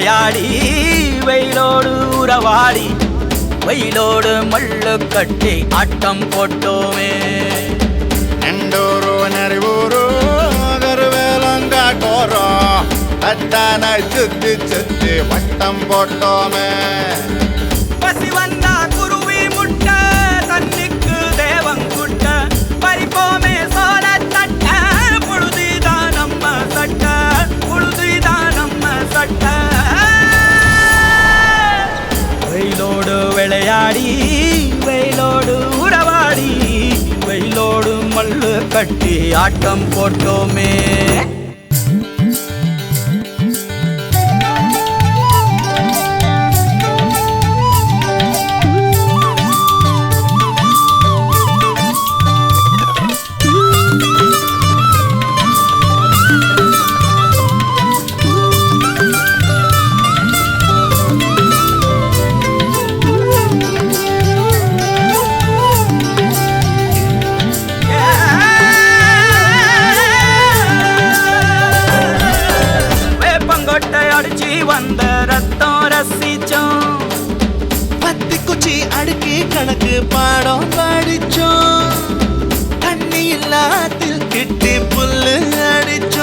விளையாடி வெயிலோடு உறவாடி வெயிலோடு மல்லு கட்டி ஆட்டம் போட்டோமே. நெண்டோரோ நறிவோரோ தருவேலங்காட்டோரோ தட்டான சுத்தி சுத்தி வட்டம் போட்டோமே. ஆடி வெயிலோடு உறவாடி வெயிலோடு மல்லு கட்டி ஆட்டம் போட்டோமே. அடிச்சு ரத்தம் ரசிச்சோம். பத்தி குச்சி அடுக்கி கணக்கு பாடம் படிச்சோம். தண்ணி இல்லாத்தில் கிட்டி புல்லு அடிச்சோம்.